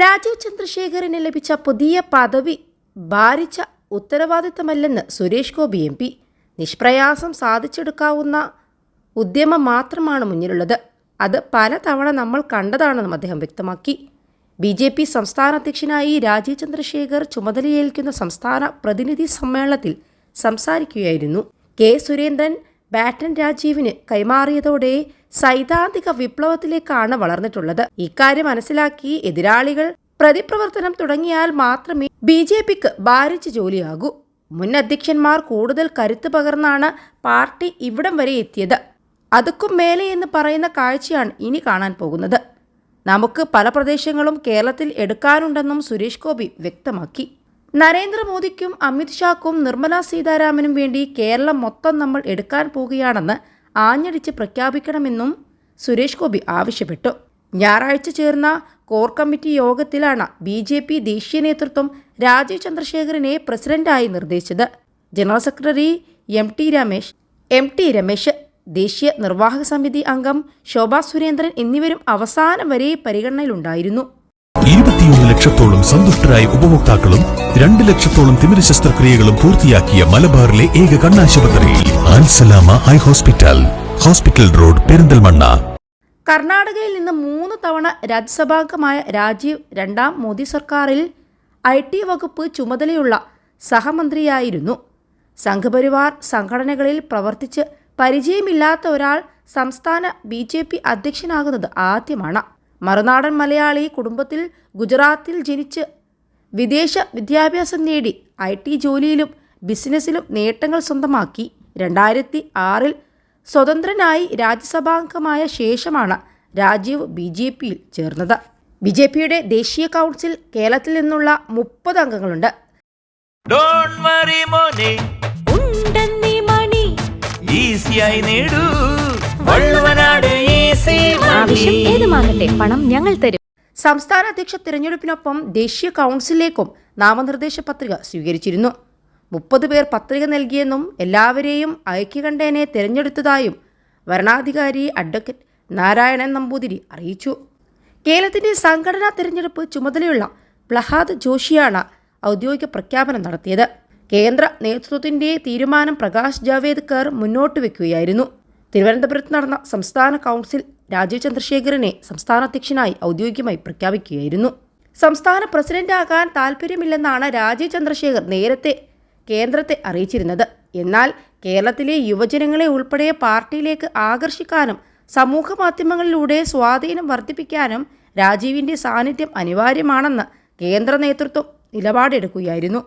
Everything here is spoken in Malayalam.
രാജീവ് ചന്ദ്രശേഖറിന് ലഭിച്ച പുതിയ പദവി ഭാരിച്ച ഉത്തരവാദിത്തമല്ലെന്ന് സുരേഷ് ഗോപി എം പി. നിഷ്പ്രയാസം സാധിച്ചെടുക്കാവുന്ന ഉദ്യമം മാത്രമാണ് മുന്നിലുള്ളത്. അത് പലതവണ നമ്മൾ കണ്ടതാണെന്നും അദ്ദേഹം വ്യക്തമാക്കി. ബി ജെ പി സംസ്ഥാന അധ്യക്ഷനായി രാജീവ് ചന്ദ്രശേഖർ ചുമതലയേൽക്കുന്ന സംസ്ഥാന പ്രതിനിധി സമ്മേളനത്തിൽ സംസാരിക്കുകയായിരുന്നു. കെ സുരേന്ദ്രൻ ബാറ്റൻ രാജീവിന് കൈമാറിയതോടെ സൈദ്ധാന്തിക വിപ്ലവത്തിലേക്കാണ് വളർന്നിട്ടുള്ളത്. ഇക്കാര്യം മനസ്സിലാക്കി എതിരാളികൾ പ്രതിപ്രവർത്തനം തുടങ്ങിയാൽ മാത്രമേ ബി ജെ പിക്ക് ഭാരിച്ച ജോലിയാകൂ. മുൻ അധ്യക്ഷന്മാർ കൂടുതൽ കരുത്ത് പകർന്നാണ് പാർട്ടി ഇവിടം വരെ എത്തിയത്. അതുക്കും മേലെ എന്ന് പറയുന്ന കാഴ്ചയാണ് ഇനി കാണാൻ പോകുന്നത്. നമുക്ക് പല പ്രദേശങ്ങളും കേരളത്തിൽ എടുക്കാനുണ്ടെന്നും സുരേഷ് ഗോപി വ്യക്തമാക്കി. നരേന്ദ്രമോദിക്കും അമിത്ഷാക്കും നിർമ്മല സീതാരാമനും വേണ്ടി കേരളം മൊത്തം നമ്മൾ എടുക്കാൻ പോകുകയാണെന്ന് ആഞ്ഞടിച്ച് പ്രഖ്യാപിക്കണമെന്നും സുരേഷ് ഗോപി ആവശ്യപ്പെട്ടു. ഞായറാഴ്ച ചേർന്ന കോർ കമ്മിറ്റി യോഗത്തിലാണ് ബി ജെ പി ദേശീയ നേതൃത്വം രാജീവ് ചന്ദ്രശേഖരനെ പ്രസിഡന്റായി നിർദ്ദേശിച്ചത്. General secretary M T Ramesh M T Ramesh ദേശീയ നിർവാഹക സമിതി അംഗം ശോഭാ സുരേന്ദ്രൻ എന്നിവരും അവസാനം വരെ പരിഗണനയിലുണ്ടായിരുന്നു. ഇരുപത്തിയൊന്ന് ലക്ഷത്തോളം സന്തുഷ്ടരായ ഉപഭോക്താക്കളും രണ്ട് ലക്ഷത്തോളം തിമിര ശസ്ത്രക്രിയകളും പൂർത്തിയാക്കിയ മലബാറിലെ ഏക കണ്ണാശുപത്രി ആൻസലാമ eye hospital hospital road Perinthalmanna. കർണാടകയിൽ നിന്ന് മൂന്ന് തവണ രാജ്യസഭാംഗമായ രാജീവ് രണ്ടാം മോദി സർക്കാരിൽ ഐ ടി വകുപ്പ് ചുമതലയുള്ള സഹമന്ത്രിയായിരുന്നു. സംഘപരിവാർ സംഘടനകളിൽ പ്രവർത്തിച്ച് പരിചയമില്ലാത്ത ഒരാൾ സംസ്ഥാന ബി ജെ പി അധ്യക്ഷനാകുന്നത് ആദ്യമാണ്. മറുനാടൻ മലയാളി കുടുംബത്തിൽ ഗുജറാത്തിൽ ജനിച്ച് വിദേശ വിദ്യാഭ്യാസം നേടി ഐ ടി ജോലിയിലും ബിസിനസ്സിലും നേട്ടങ്ങൾ സ്വന്തമാക്കി. രണ്ടായിരത്തി ആറിൽ സ്വതന്ത്രനായി രാജ്യസഭാംഗമായ ശേഷമാണ് രാജീവ് ബി ജെ പിയിൽ ചേർന്നത്. ബി ജെ പിയുടെ ദേശീയ കൗൺസിൽ കേരളത്തിൽ നിന്നുള്ള മുപ്പത് അംഗങ്ങളുണ്ട്. ഡോണ്ട് വറി മോനെ. ഉണ്ടെന്നീ മണി. ഈസിയായി നേടൂ. ആവശ്യം ഏതുമാകട്ടെ പണം ഞങ്ങൾ തരും. സംസ്ഥാന അധ്യക്ഷ തിരഞ്ഞെടുപ്പിനൊപ്പം ദേശീയ കൗൺസിലേക്കും നാമനിർദ്ദേശ പത്രിക സ്വീകരിച്ചിരുന്നു. മുപ്പത് പേർ പത്രിക നൽകിയെന്നും എല്ലാവരെയും ഐക്യകണ്ഠേനെ തിരഞ്ഞെടുത്തതായും വരണാധികാരി അഡ്വക്കേറ്റ് നാരായണൻ നമ്പൂതിരി അറിയിച്ചു. കേരളത്തിന്റെ സംഘടനാ തിരഞ്ഞെടുപ്പ് ചുമതലയുള്ള പ്ലഹാദ് ജോഷിയാണ് ഔദ്യോഗിക പ്രഖ്യാപനം നടത്തിയത്. കേന്ദ്ര നേതൃത്വത്തിന്റെ തീരുമാനം പ്രകാശ് ജാവേദ്കർ മുന്നോട്ട് വെക്കുകയായിരുന്നു. തിരുവനന്തപുരത്ത് നടന്ന സംസ്ഥാന കൗൺസിൽ രാജീവ് ചന്ദ്രശേഖരനെ സംസ്ഥാന അധ്യക്ഷനായി ഔദ്യോഗികമായി പ്രഖ്യാപിക്കുകയായിരുന്നു. സംസ്ഥാന പ്രസിഡന്റാകാൻ താൽപ്പര്യമില്ലെന്നാണ് രാജീവ് ചന്ദ്രശേഖർ നേരത്തെ കേന്ദ്രത്തെ അറിയിച്ചിരുന്നത്. എന്നാൽ കേരളത്തിലെ യുവജനങ്ങളെ ഉൾപ്പെടെ പാർട്ടിയിലേക്ക് ആകർഷിക്കാനും സമൂഹ മാധ്യമങ്ങളിലൂടെ സ്വാധീനം വർദ്ധിപ്പിക്കാനും രാജീവിന്റെ സാന്നിധ്യം അനിവാര്യമാണെന്ന് കേന്ദ്ര നേതൃത്വം നിലപാടെടുക്കുകയായിരുന്നു.